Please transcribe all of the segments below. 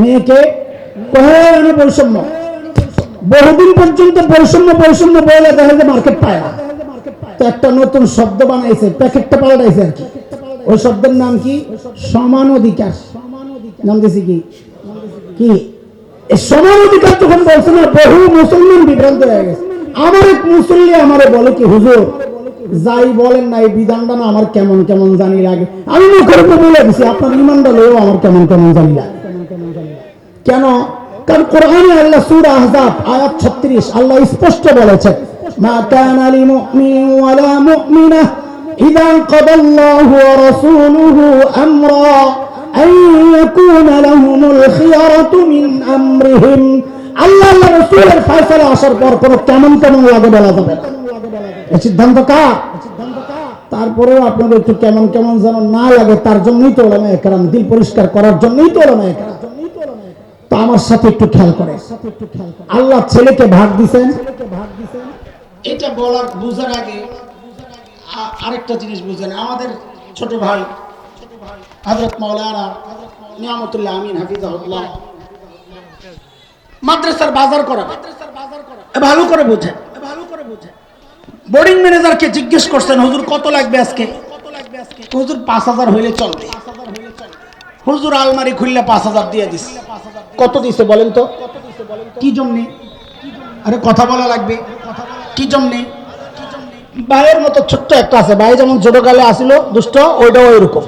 মেয়েকে কহে বৈষম্য। বহুদিন পর্যন্ত বৈষম্য বৈষম্য বলে দেখা মার্কেট পায় না। তো একটা নতুন শব্দ বানাইছে, প্যাকেটটা পাল্টাইছে আর কি। ওই শব্দের নাম কি? সমান অধিকার। নাম দিছি কি? কি? সমান অধিকার যখন বলছে না, বহু মুসলমান বিভ্রান্ত হয়ে গেছে। আমার এক মুসল্লি আমারে বলে কি, হুজুর, যাই বলেন না, এই বিধানটা না আমার কেমন কেমন জানি লাগে। আমি মুখের উপর বলে দিছি, আপনার ইমানটা লয়েও আমার কেমন কেমন জানি লাগে। কেন? কারণ কোরআনে আল্লাহ সুর আহজাব, আয়াত ছত্রিশ, আল্লাহ স্পষ্ট বলেছে তারপরে আল্লাহ আসার কেমন কেমন তারপরেও আপনাদের একটু কেমন কেমন যেন না লাগে, তার জন্যই তো ওলামা একরাম দিল পরিষ্কার করার জন্যই তো ওলামা একরাম তো আমার সাথে একটু খেয়াল করে। আল্লাহ ছেলেকে ভাগ দিছেন। এটা বলার, বুঝার আগে আরেকটা জিনিস বুঝেন। আমাদের ছোট ভাই, হযরত মাওলানা নিয়ামতুল্লাহ আমিন, হাফিজাহুল্লাহ। মাদ্রাসার বাজার করা। ভালো করে বুঝেন ভালো করে বুঝেন। বোর্ডিং ম্যানেজারকে জিজ্ঞেস করছেন, হুজুর, কত লাগবে আজকে? হুজুর, পাঁচ হাজার হইলে চলবে। হুজুর, আলমারি খুললে পাঁচ হাজার দিয়ে দিস। কত দিছে বলেন তো? কি জন্যে? আরে কথা বলা লাগবে। কি জন্যে? ভাইয়ের মতো ছোট্ট একটা আছে। ভাই যেমন ছোট কালে আসিল দুষ্ট ওইটাও ওইরকম।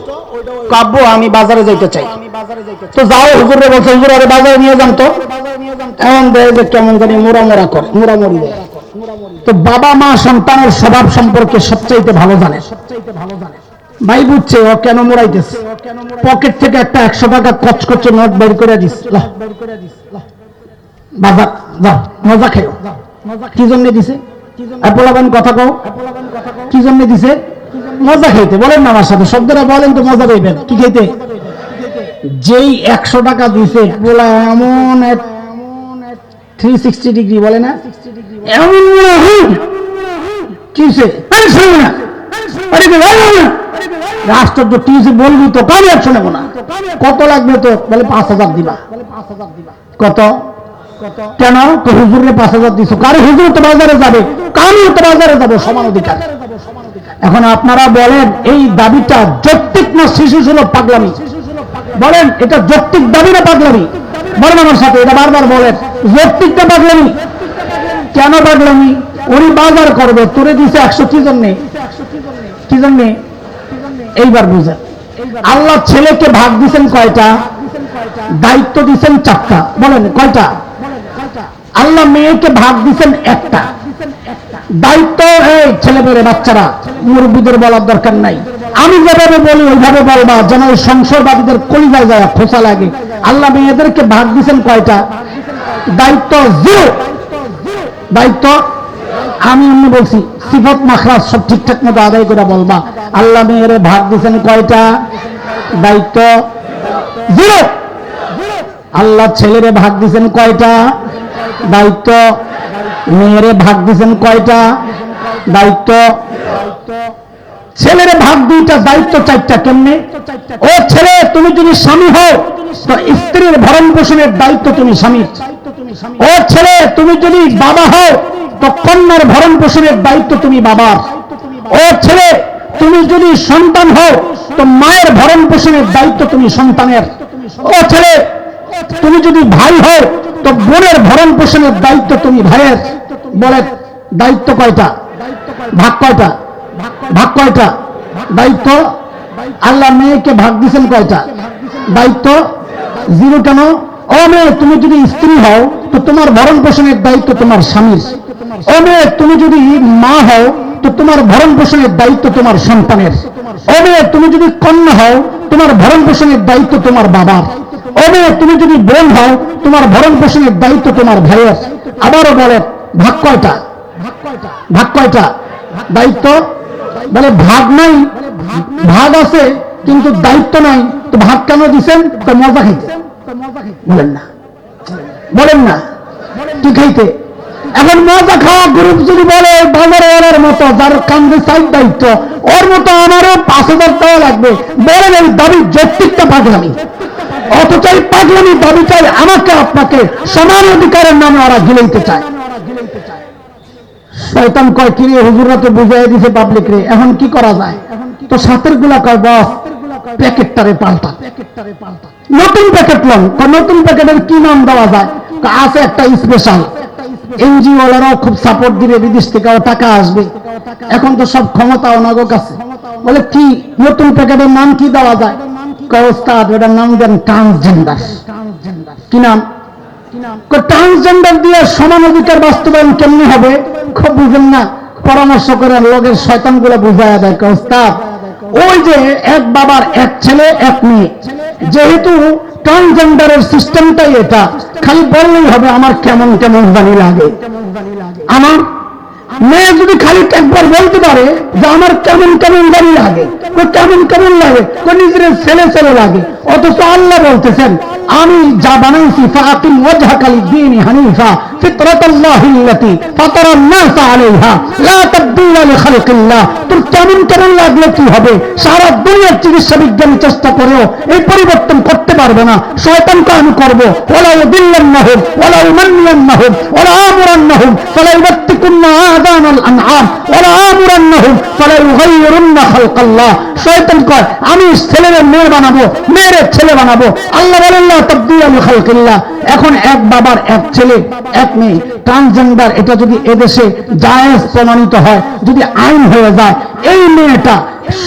কাব্য আমি বাজারে যাইতে চাই। তো যাও হুজুরে বলছে হুজুর আরে বাজারে নিয়ে যান তো। এমন দেয় যে কেমন জানি মোরা মোরা করে মোরা মরি দেয়। তো বাবা মা সন্তানের স্বভাব সম্পর্কে সবচাইতে ভালো জানে সবচাইতে ভালো জানে। ভাই বুঝছে, ও কেন মোড়াইতেছে? পকেট থেকে একটা একশো টাকা কচকচে নোট বের করে দিস। মজা খেও কি জন্য দিছে? অ্যাপোলাবান কথা কও। কি জন্য দিছে? মজা খাইতে, বলেন না আমার সাথে। শব্দটা বলেন তো মজা পাইবেন কি খাইতে? যেই একশো টাকা দিছে পোলা এমন এক থ্রি সিক্সটি ডিগ্রি বলে না? এমন কি আশ্চর্য কি হইছে বলবি তো কানে আর শোনাবো না। কত লাগবে তো? বলে পাঁচ হাজার দিবা। কত? কেন? তো হুজুরে পাঁচ হাজার দিছো। কারে? হুজুর তো বাজারে যাবে। কারণ তো বাজারে যাব? সমান অধিকার। এখন আপনারা বলেন, এই দাবিটা যৌক্তিক না শিশু সুলভ পাগলামি? বলেন, এটা যৌক্তিক দাবি না পাগলামি? বলেন আমার সাথে এটা বারবার বলেন, যৌক্তিক না পাগলামি? কেন পাগলামি? উনি বাজার করবে, তোরে দিছে একশো কি জন্যে কি জন্যে এইবার বুঝেন আল্লাহ ছেলেকে ভাগ দিছেন কয়টা? দায়িত্ব দিছেন চারটা। বলেন, কয়টা? আল্লাহ মেয়েকে ভাগ দিছেন একটা। দায়িত্ব এই ছেলে মেয়ে বাচ্চারা, মুরব্বীদের বলার দরকার নাই। আমি যেভাবে বলি, ওইভাবে বলবা, যেন ওই সংসদবাদীদের কলিজায় যায়, খোসা লাগে। আল্লাহ মেয়েদেরকে ভাগ দিছেন কয়টা? দায়িত্ব জিরো। দায়িত্ব আমি এমনি বলছি, সিফত মাখরাজ সব ঠিকঠাক মতো আদায় করে বলবা। আল্লাহ মেয়েরে ভাগ দিছেন কয়টা? দায়িত্ব? জিরো। আল্লাহ ছেলেরে ভাগ দিছেন কয়টা? দায়িত্ব? মেয়েরে ভাগ দিছেন কয়টা? দায়িত্ব? ছেলের ভাগ দুইটা, দায়িত্ব চারটা, কেমনে? ও ছেলে, তুমি যদি স্বামী হও, তো স্ত্রীর ভরণ পোষণের দায়িত্ব তুমি স্বামী ও ছেলে, তুমি যদি বাবা হও তো কন্যার ভরণ পোষণের দায়িত্ব তুমি বাবার। ও ছেলে, তুমি যদি সন্তান হও, তো মায়ের ভরণ পোষণের দায়িত্ব তুমি সন্তানের। ও ছেলে, তুমি যদি ভাই হও, তো বোনের ভরণ পোষণের দায়িত্ব তুমি ভাইয়ের। বলে, দায়িত্ব কয়টা? ভাগ কয়টা? ভাগ কয়টা? দায়িত্ব? আল্লাহ মেয়েকে ভাগ দিছেন কয়টা? দায়িত্ব? জিরো কেন? ও মেয়ে, তুমি যদি স্ত্রী হও, তো তোমার ভরণ পোষণের দায়িত্ব তোমার স্বামীর। মেয়ে তুমি যদি মা হও, তো তোমার ভরণ পোষণের দায়িত্ব তোমার সন্তানের। মেয়ে তুমি যদি কন্যা হও, তোমার ভরণ পোষণের দায়িত্ব তোমার বাবার। মেয়ে তুমি যদি বোন হও, তোমার ভরণ পোষণের দায়িত্ব তোমার ভাইয়ের। আবারও বলে, ভাগ কয়টা? ভাগ কয়টা? দায়িত্ব? বলে, ভাগ নাই। ভাগ আছে, কিন্তু দায়িত্ব নাই। তো ভাগ কেন দিচ্ছেন তো মজা খাইতে। বলেন না। বলেন না। কি খাইতে? এখন মজা খাওয়া গ্রুপ যদি বলে বাজারে মতো যার কান্দে সাইড দায়িত্ব, ওর মতো আমারও পাঁচ হাজার টাকা লাগবে। বলেন এই দাবি যৌক্তিকটা পাগলামি। এই পাগলামি দাবি চাই আমাকে, আপনাকে, সমান অধিকারের নামে ওরা গিলাইতে চায়। শয়তান কয়, কিরে হুজুরা তো বুঝাই দিছে পাবলিক রে, এখন কি করা যায়? তো সাতেরগুলা কয়, বস, প্যাকেটটারে পাল্টা। নতুন প্যাকেট লন নতুন প্যাকেটের কি নাম দেওয়া যায়? আছে একটা স্পেশাল এনজিওলারাও খুব সাপোর্ট দিবে বিদেশ থেকে টাকা আসবে। এখন তো সব ক্ষমতা ওনাগো কাছে বলে কি নতুন প্যাকেটের নাম কি দেওয়া যায়? ওটার নাম দেন ট্রান্সজেন্ডার। কি নাম? ট্রান্সজেন্ডার দিয়ে সমান অধিকার বাস্তবায়ন কেমনি হবে? খুব বুঝেন না। পরামর্শ করে লোকের শয়তানগুলো বুঝায় দেয়। কয়, ওস্তাদ ওই যে এক বাবার এক ছেলে এক মেয়ে। যেহেতু ট্রান্সজেন্ডারের সিস্টেমটাই এটা। খালি বললেই হবে আমার কেমন কেমন জানি লাগে। আমার মেয়ে যদি খালি একবার বলতে পারে যে আমার কেমন কেমন জানি লাগে কেমন কেমন লাগে নিজের ছেলে ছেলে লাগে, অথচ আল্লাহ বলতেছেন আমি যা বানাইছি ফাতিম ওয়াজহাকালি দ্বীন হানিফা ফিতরাতাল্লাহিল্লাতি ফাতারান নাস আলাইহা। লা তাবদীলা লিখালকিল্লাহ তোর কেমন কেমন লাগলে কি হবে? সারা দুনিয়ার চিকিৎসা বিজ্ঞানী চেষ্টা করেও এই পরিবর্তন করতে পারবে না। শয়তানকে আমি করব। ওলা উদিল্লান্নাহুম ওলা উমান্নিয়ান্নাহুম ওলা আমুরান্নাহুম ফালা ইউবাত্তিকুন্না আযানাল আনআম ওলা আমি ছেলের মেয়ে বানাবো মেয়ের ছেলে বানাবো। আল্লাহ বলেন এখন এক বাবার এক ছেলে, এক মেয়ে। ট্রান্সজেন্ডার, এটা যদি এদেশে জায়েজ প্রমাণিত হয়, যদি আইন হয়ে যায়, এই মেয়েটা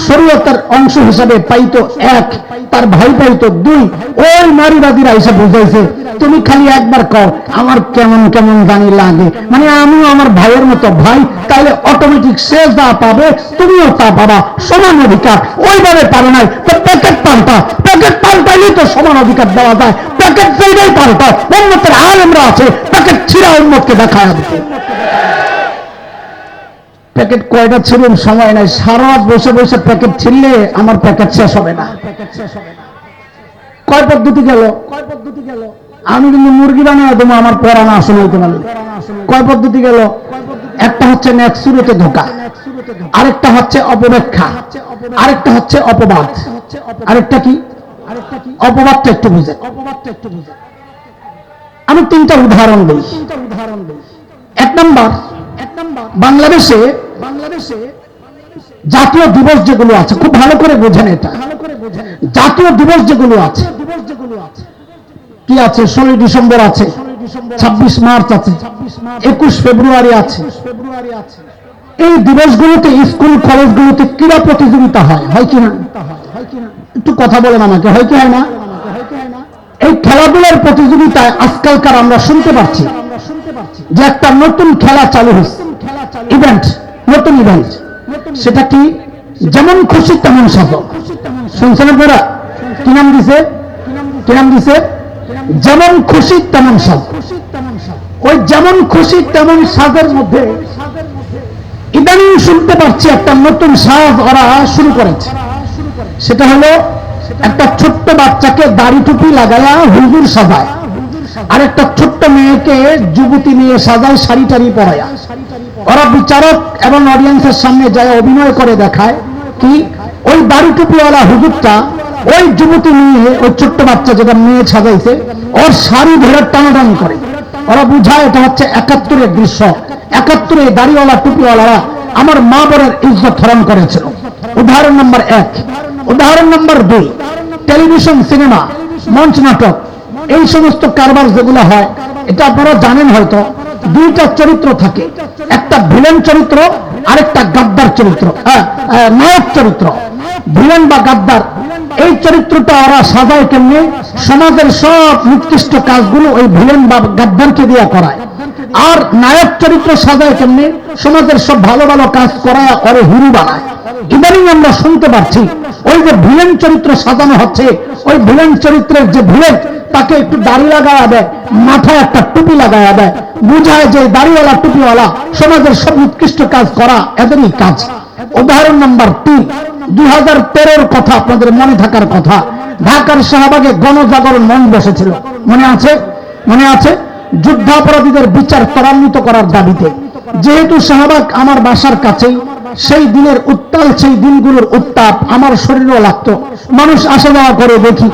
শরীয়তের অংশ হিসাবে পাইতো এক, তার ভাই পাইতো দুই। ওই নারীবাদীরা এসে বুঝাইছে, তুমি খালি একবার কও, আমার কেমন কেমন জানি লাগে। মানে আমিও আমার ভাইয়ের মতো ভাই তাহলে অটোমেটিক সে যা পাবে, তুমিও তা পাবা, সমান অধিকার। ওইভাবে পাবে নাই, তো প্যাকেট পাল্টা প্যাকেট পাল্টাইলেই তো সমান অধিকার দেওয়া যায়। প্যাকেট সেইটাই পাল্টা উন্মতের আলেমরা আছে প্যাকেট ছিঁড়া উন্মতকে দেখা দিতে প্যাকেট কয়টা ছিলেন সময় নাই। সারা বসে বসে প্যাকেট ছিললে আমার প্যাকেট শেষ হবে না। কয় পদ্ধতি গেল কয় পদ্ধতি গেল? আমি কিন্তু মুরগি বানিয়ে দেবো, আমার পড়া না আসলে হইতে পারলে। কয় পদ্ধতি গেল? একটা হচ্ছে নেক্সুরতে ধোকা, আরেকটা হচ্ছে অপব্যাখ্যা, আরেকটা হচ্ছে অপবাদ। আরেকটা কি? অপবাদটা একটু বুঝে। অপবাদটা একটু বুঝে আমি তিনটা উদাহরণ দিই উদাহরণ দিই। এক নম্বর, বাংলাদেশে জাতীয় দিবস যেগুলো আছে, খুব ভালো করে বোঝেন এটা। জাতীয় দিবস যেগুলো আছে, কি আছে? ষোলোই ডিসেম্বর আছে, ছাব্বিশ মার্চ আছে, একুশ ফেব্রুয়ারি আছে। এই দিবসগুলোতে, স্কুল, কলেজগুলোতে ক্রীড়া প্রতিযোগিতা হয় হয় কি না? একটু কথা বলেন আমাকে, হয় কি হয় না? এই খেলাধুলার প্রতিযোগিতায় আজকালকার আমরা শুনতে পাচ্ছি যে একটা নতুন খেলা চালু হচ্ছে ইভেন্ট নতুন ইভেন্ট সেটা কি? যেমন খুশি তেমন সাজো শুনছেন আপনারা? কি নাম দিছে? কি নাম দিছে? যেমন খুশি তেমন সাজ ওই যেমন খুশি তেমন সাজের মধ্যে ইদানিং শুনতে পাচ্ছি একটা নতুন সাজ ওরা শুরু করেছে। সেটা হলো একটা ছোট্ট বাচ্চাকে দাড়ি টুপি লাগায়া হুজুর সাজায়। আর একটা ছোট্ট মেয়েকে যুবতী নিয়ে সাজায় শাড়ি টাড়ি পরায়া। ওরা বিচারক এবং অডিয়েন্সের সামনে যায়, অভিনয় করে দেখায়। কি? ওই দাড়ি টুপিওয়ালা হুজুরটা ওই যুবতী নিয়ে ওই ছোট্ট বাচ্চা যেটা মেয়ে সাজাইছে, ওর শাড়ি ধরে টানাটানি করে। ওরা বুঝায়, এটা হচ্ছে একাত্তরের দৃশ্য। একাত্তরে দাড়িওয়ালা, টুপিওয়ালারা আমার মা বোনের ইজ্জত হরণ করেছিল। উদাহরণ নম্বর এক। উদাহরণ নম্বর দুই। টেলিভিশন, সিনেমা, মঞ্চ, নাটক, এই সমস্ত কারবার যেগুলো হয়, এটা আপনারা জানেন হয়তো দুইটা চরিত্র থাকে। একটা ভিলেন চরিত্র আরেকটা গাদ্দার চরিত্র। হ্যাঁ, হ্যাঁ, নায়ক চরিত্র। ভিলেন বা গাদ্দার এই চরিত্রটা ওরা সাজায় কেমনি? সমাজের সব নিকৃষ্ট কাজগুলো ওই ভিলেন বা গাদ্দারকে দিয়ে করায়। আর নায়ক চরিত্র সাজায় কেমনি? সমাজের সব ভালো ভালো কাজ করায় করে হিরু বানায়। ইদানিং আমরা শুনতে পাচ্ছি ওই যে ভিলেন চরিত্র সাজানো হচ্ছে ওই ভিলেন চরিত্রের যে ভিলেন তাকে একটু দাড়ি লাগায়া দেয়, মাথায় একটা টুপি লাগায়া দেয়। বুঝায় যে দাড়িওয়ালা, টুপিওয়ালা সমাজের সব উৎকৃষ্ট কাজ করা, এদেরই কাজ। উদাহরণ নাম্বার তিন। দুই হাজার কথা আপনাদের মনে থাকার কথা। ঢাকার শাহবাগে গণজাগরণ মন বসেছিল। মনে আছে? মনে আছে? যুদ্ধাপরাধীদের বিচার ত্বরান্বিত করার দাবিতে। যেহেতু শাহবাগ আমার বাসার কাছেই, সেই দিনের উত্তাল, সেই দিনগুলোর উত্তাপ আমার শরীরও লাগতো। মানুষ আসা যাওয়া করে দেখি।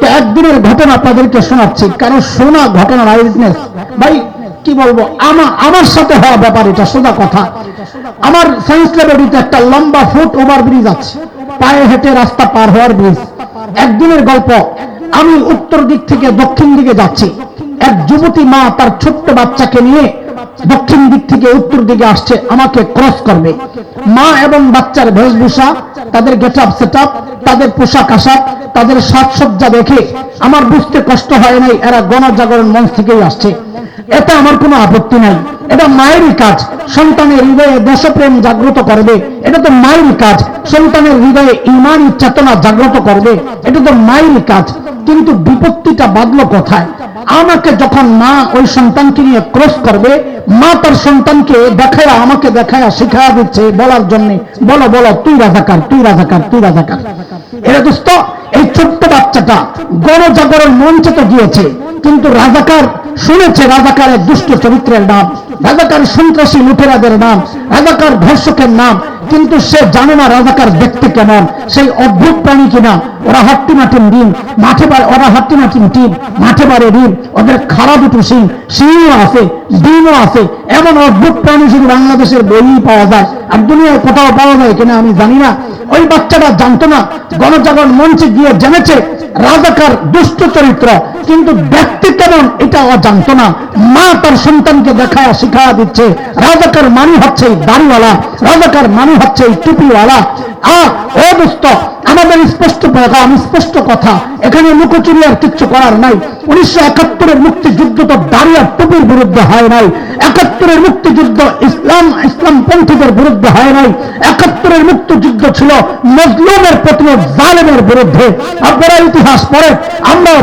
তো একদিনের ঘটনা আপনাদেরকে শোনাচ্ছি। কারণ শোনা ঘটনার আইডনেস ভাই, কি বলব? আমার আমার সাথে হওয়া ব্যাপার এটা, সোজা কথা। আমার সায়েন্স ল্যাবরেটরিতে একটা লম্বা ফুট ওভার ব্রিজ আছে। পায়ে হেঁটে রাস্তা পার হওয়ার ব্রিজ। একদিনের গল্প। আমি উত্তর দিক থেকে দক্ষিণ দিকে যাচ্ছি। এক যুবতী মা তার ছোট্ট বাচ্চাকে নিয়ে দক্ষিণ দিক থেকে উত্তর দিকে আসছে, আমাকে ক্রস করবে। মা এবং বাচ্চার বেশভূষা, তাদের গেট আপ সেট তাদের পোশাক আশাক, তাদের সাজসজ্জা দেখে আমার বুঝতে কষ্ট হয় নাই, এরা গণজাগরণ মঞ্চ থেকেই আসছে। এতে আমার কোনো আপত্তি নাই। এটা মায়েরই কাজ, সন্তানের হৃদয়ে দেশপ্রেম জাগ্রত করবে। এটা তো মায়েরই কাজ, সন্তানের হৃদয়ে ইমান চেতনা জাগ্রত করবে। এটা তো মায়েরই কাজ। কিন্তু বিপত্তিটা বাদল কোথায়? আমাকে যখন মা ওই সন্তানকে নিয়ে ক্রস করবে, মা তার সন্তানকে দেখায়া, আমাকে দেখায়া শিখায়া দিচ্ছে বলার জন্য, বলো বলো, তুই রাজাকার তুই রাজাকার তুই রাজাকার। এরা দোস্ত, এই ছোট্ট বাচ্চাটা গণজাগরণ মঞ্চে তো গিয়েছে, কিন্তু রাজাকার শুনেছে রাজাকারের দুষ্ট চরিত্রের নাম, রাজাকার সন্ত্রাসী লুটেরাদের নাম, রাজাকার ধর্ষকের নাম কিন্তু সে জানে না রাজাকার দেখতে কেমন, সেই অদ্ভুত প্রাণী কিনা। ওরা হাট্টি মাটিন ডিম, মাঠে পারে ওরা হাট্টি মাটিন টিম মাঠে পারে ডিম, ওদের খারাপ দুটো সিং সিংও আছে, ডিমও আছে। এমন অদ্ভুত প্রাণী শুধু বাংলাদেশের বই পাওয়া যায়। আর দুনিয়ায় কোথাও পাওয়া যায় কিনা আমি জানি না। ওই বাচ্চাটা জানতো না, গণজাগরণ মঞ্চে গিয়ে জেনেছে রাজাকার দুষ্ট চরিত্র। কিন্তু ব্যক্তি কেমন, এটা ও জানতো না। মা তার সন্তানকে দেখায় শিখায়া দিচ্ছে। রাজাকার মানি হচ্ছে এই দাড়িওয়ালা, রাজাকার মানি হচ্ছে এই টুপিওয়ালা। আ, ও দোস্ত আমাদের স্পষ্ট আমি স্পষ্ট কথা। এখানে লুকোচুরি আর কিচ্ছু করার নাই। উনিশশো একাত্তরের মুক্তিযুদ্ধ তো দাড়ি আর টুপির বিরুদ্ধে হয় নাই। একাত্তরের মুক্তিযুদ্ধ ইসলাম ইসলাম পন্থীদের বিরুদ্ধে হয় নাই। একাত্তরের মুক্তিযুদ্ধ ছিল মজলুমের প্রতি জালেমের বিরুদ্ধে। আপনারা ইতিহাস পড়ে আমরা